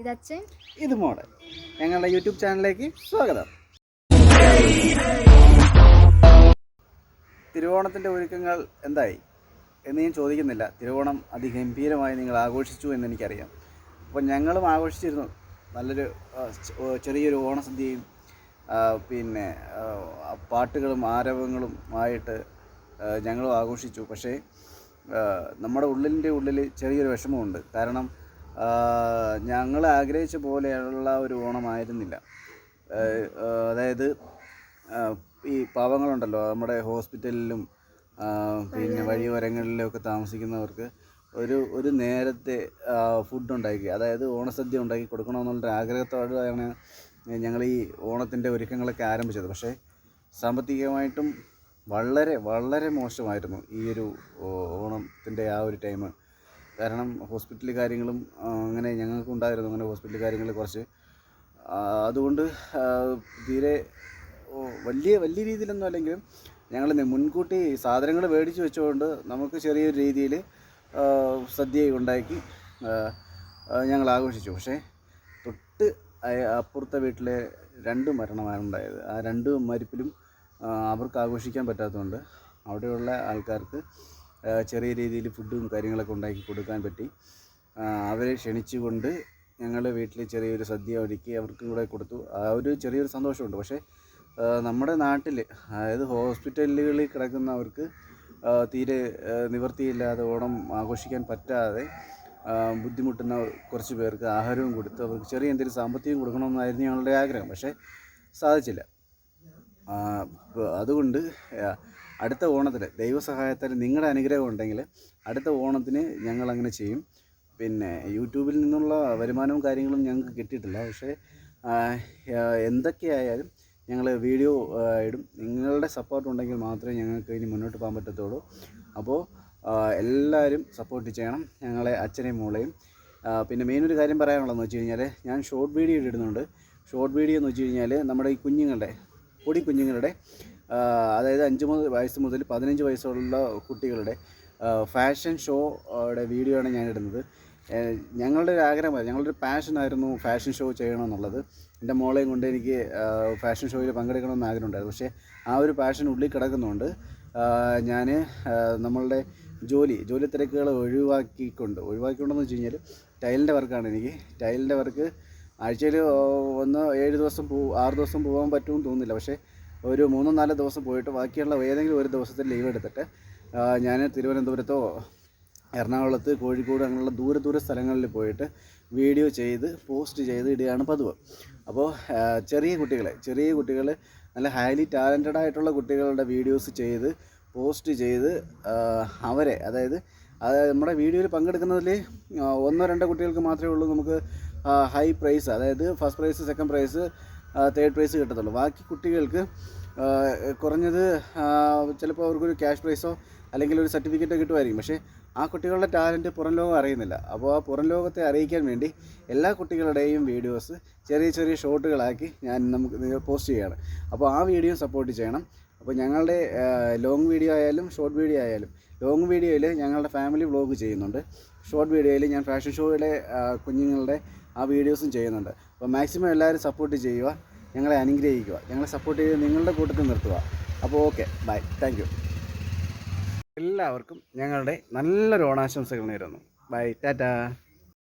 ഇതച്ഛൻ. ഇത് മോഡൽ ഞങ്ങളുടെ യൂട്യൂബ് ചാനലിലേക്ക് സ്വാഗതം. തിരുവോണത്തിന്റെ ഒരുക്കങ്ങൾ എന്തായി എന്ന് ഞാൻ ചോദിക്കുന്നില്ല. തിരുവോണം അതിഗംഭീരമായി നിങ്ങൾ ആഘോഷിച്ചു എന്ന് എനിക്കറിയാം. അപ്പോൾ ഞങ്ങളും ആഘോഷിച്ചിരുന്നു. നല്ലൊരു ചെറിയൊരു ഓണസദ്യയും പിന്നെ പാട്ടുകളും ആരവങ്ങളും ആയിട്ട് ഞങ്ങളും ആഘോഷിച്ചു. പക്ഷേ നമ്മുടെ ഉള്ളിന്റെ ഉള്ളിൽ ചെറിയൊരു വിഷമമുണ്ട്. കാരണം ഞങ്ങൾ ആഗ്രഹിച്ച പോലെയുള്ള ഒരു ഓണമായിരുന്നില്ല. അതായത് ഈ പാവങ്ങളുണ്ടല്ലോ നമ്മുടെ ഹോസ്പിറ്റലിലും പിന്നെ വഴിയോരങ്ങളിലൊക്കെ താമസിക്കുന്നവർക്ക് ഒരു ഒരു നേരത്തെ ഫുഡ് ഉണ്ടാക്കി അതായത് ഓണസദ്യ ഉണ്ടാക്കി കൊടുക്കണമെന്നുള്ള ആഗ്രഹത്തോടെയാണ് ഞങ്ങൾ ഈ ഓണത്തിന്റെ ഒരുക്കങ്ങളൊക്കെ ആരംഭിച്ചത്. പക്ഷേ സാമ്പത്തികമായിട്ടും വളരെ വളരെ മോശമായിരുന്നു ഈ ഒരു ഓണത്തിന്റെ ആ ഒരു ടൈം കാരണം ഹോസ്പിറ്റൽ കാര്യങ്ങളും അങ്ങനെ ഞങ്ങൾക്ക് ഞങ്ങൾക്കുണ്ടായിരുന്നു അങ്ങനെ ഹോസ്പിറ്റൽ കാര്യങ്ങൾ കുറച്ച്. അതുകൊണ്ട് തീരെ വലിയ വലിയ രീതിയിലൊന്നും അല്ലെങ്കിലും ഞങ്ങൾ മുൻകൂട്ടി സാധനങ്ങൾ മേടിച്ച് വെച്ചുകൊണ്ട് നമുക്ക് ചെറിയൊരു രീതിയിൽ സദ്യ ഉണ്ടാക്കി ഞങ്ങൾ ആഘോഷിച്ചു. പക്ഷേ തൊട്ട് അപ്പുറത്തെ വീട്ടിലെ രണ്ട് മരണമാണ് ഉണ്ടായത്. ആ രണ്ട് മരിപ്പിലും അവർക്ക് ആഘോഷിക്കാൻ പറ്റാത്തതുകൊണ്ട് അവിടെയുള്ള ആൾക്കാർക്ക് ചെറിയ രീതിയിൽ ഫുഡും കാര്യങ്ങളൊക്കെ ഉണ്ടാക്കി കൊടുക്കാൻ പറ്റി. അവരെ ക്ഷണിച്ചുകൊണ്ട് ഞങ്ങൾ വീട്ടിൽ ചെറിയൊരു സദ്യ ഒരുക്കി അവർക്കും കൂടെ കൊടുത്തു. ആ ഒരു ചെറിയൊരു സന്തോഷമുണ്ട്. പക്ഷേ നമ്മുടെ നാട്ടിൽ അതായത് ഹോസ്പിറ്റലുകളിൽ കിടക്കുന്നവർക്ക് തീരെ നിവൃത്തിയില്ലാതെ ഓണം ആഘോഷിക്കാൻ പറ്റാതെ ബുദ്ധിമുട്ടുന്ന കുറച്ച് പേർക്ക് ആഹാരവും കൊടുത്ത് അവർക്ക് ചെറിയ എന്തെങ്കിലും സാമ്പത്തികം കൊടുക്കണമെന്നായിരുന്നു ഞങ്ങളുടെ ആഗ്രഹം. പക്ഷേ സാധിച്ചില്ല. അതുകൊണ്ട് അടുത്ത ഓണത്തിൽ ദൈവസഹായത്താൽ നിങ്ങളുടെ അനുഗ്രഹം ഉണ്ടെങ്കിൽ അടുത്ത ഓണത്തിന് ഞങ്ങൾ അങ്ങനെ ചെയ്യും. പിന്നെ യൂട്യൂബിൽ നിന്നുള്ള വരുമാനവും കാര്യങ്ങളും ഞങ്ങൾക്ക് കിട്ടിയിട്ടില്ല. പക്ഷേ എന്തൊക്കെയായാലും ഞങ്ങൾ വീഡിയോ ഇടും. നിങ്ങളുടെ സപ്പോർട്ട് ഉണ്ടെങ്കിൽ മാത്രമേ ഞങ്ങൾക്ക് ഇനി മുന്നോട്ട് പോകാൻ പറ്റത്തുള്ളൂ. അപ്പോൾ എല്ലാവരും സപ്പോർട്ട് ചെയ്യണം. ഞങ്ങളെ അച്ഛനെയും മോളെയും. പിന്നെ മെയിൻ ഒരു കാര്യം പറയാനുള്ളതെന്ന് വെച്ച് കഴിഞ്ഞാൽ ഞാൻ ഷോർട്ട് വീഡിയോ ഇടുന്നുണ്ട്. ഷോർട്ട് വീഡിയോ എന്ന് വെച്ച് കഴിഞ്ഞാൽ നമ്മുടെ ഈ കുഞ്ഞുങ്ങളുടെ പൊടി കുഞ്ഞുങ്ങളുടെ അതായത് അഞ്ച് മുതൽ വയസ്സ് മുതൽ പതിനഞ്ച് വയസ്സുള്ള കുട്ടികളുടെ ഫാഷൻ ഷോയുടെ വീഡിയോ ആണ് ഞാൻ ഇടുന്നത്. ഞങ്ങളുടെ ഒരു ആഗ്രഹമായിരുന്നു. ഞങ്ങളുടെ ഒരു പാഷനായിരുന്നു ഫാഷൻ ഷോ ചെയ്യണമെന്നുള്ളത്. എന്റെ മോളെയും കൊണ്ട് എനിക്ക് ഫാഷൻ ഷോയിൽ പങ്കെടുക്കണമെന്ന് ആഗ്രഹമുണ്ടായിരുന്നു. പക്ഷേ ആ ഒരു പാഷൻ ഉള്ളിൽ കിടക്കുന്നതുകൊണ്ട് ഞാൻ നമ്മളുടെ ജോലി ജോലി തിരക്കുകൾ ഒഴിവാക്കിക്കൊണ്ട് ഒഴിവാക്കിക്കൊണ്ടെന്ന് വെച്ച് കഴിഞ്ഞാൽ ടൈലിന്റെ വർക്കാണ് എനിക്ക്. ടൈലിന്റെ വർക്ക് ആഴ്ചയിൽ ഒന്ന് ഏഴ് ദിവസം പോ ആറ് ദിവസം പോകാൻ പറ്റുമെന്ന് തോന്നുന്നില്ല. പക്ഷേ ഒരു മൂന്നോ നാലോ ദിവസം പോയിട്ട് ബാക്കിയുള്ള ഏതെങ്കിലും ഒരു ദിവസത്തെ ലീവ് എടുത്തിട്ട് ഞാൻ തിരുവനന്തപുരത്തോ എറണാകുളത്ത് കോഴിക്കോട് അങ്ങനെയുള്ള ദൂര ദൂര സ്ഥലങ്ങളിൽ പോയിട്ട് വീഡിയോ ചെയ്ത് പോസ്റ്റ് ചെയ്ത് ഇടുകയാണ് പതിവ്. അപ്പോൾ ചെറിയ കുട്ടികളെ ചെറിയ കുട്ടികൾ നല്ല ഹൈലി ടാലന്റഡ് ആയിട്ടുള്ള കുട്ടികളുടെ വീഡിയോസ് ചെയ്ത് പോസ്റ്റ് ചെയ്ത് അവരെ അതായത് അത് നമ്മുടെ വീഡിയോയിൽ പങ്കെടുക്കുന്നതിൽ ഒന്നോ രണ്ടോ കുട്ടികൾക്ക് മാത്രമേ ഉള്ളൂ നമുക്ക് ഹൈ പ്രൈസ് അതായത് first prize second prize third prize കിട്ടത്തുള്ളൂ. ബാക്കി കുട്ടികൾക്ക് കുറഞ്ഞത് ചിലപ്പോൾ അവർക്കൊരു ക്യാഷ് പ്രൈസോ അല്ലെങ്കിൽ ഒരു സർട്ടിഫിക്കറ്റോ കിട്ടുമായിരിക്കും. പക്ഷേ ആ കുട്ടികളുടെ ടാലന്റ് പുറം ലോകം അറിയുന്നില്ല. അപ്പോൾ ആ പുറം ലോകത്തെ അറിയിക്കാൻ വേണ്ടി എല്ലാ കുട്ടികളുടെയും വീഡിയോസ് ചെറിയ ചെറിയ ഷോട്ടുകളാക്കി ഞാൻ നമുക്ക് പോസ്റ്റ് ചെയ്യാണ്. അപ്പോൾ ആ വീഡിയോ സപ്പോർട്ട് ചെയ്യണം. അപ്പോൾ ഞങ്ങളുടെ ലോങ് വീഡിയോ ആയാലും ഷോർട്ട് വീഡിയോ ആയാലും ലോങ് വീഡിയോയിൽ ഞങ്ങളുടെ ഫാമിലി വ്ളോഗ് ചെയ്യുന്നുണ്ട്. ഷോർട്ട് വീഡിയോയിൽ ഞാൻ ഫാഷൻ ഷോയുടെ കുഞ്ഞുങ്ങളുടെ ആ വീഡിയോസും ചെയ്യുന്നുണ്ട്. അപ്പോൾ മാക്സിമം എല്ലാവരും സപ്പോർട്ട് ചെയ്യുക ഞങ്ങളെ അനുഗ്രഹിക്കുക ഞങ്ങളെ സപ്പോർട്ട് ചെയ്ത് നിങ്ങളുടെ കൂട്ടത്തിൽ നിർത്തുക. അപ്പോൾ ഓക്കെ ബൈ താങ്ക് എല്ലാവർക്കും ഞങ്ങളുടെ നല്ലൊരു ഓണാശംസകൾ നേരുന്നു. Bye tata.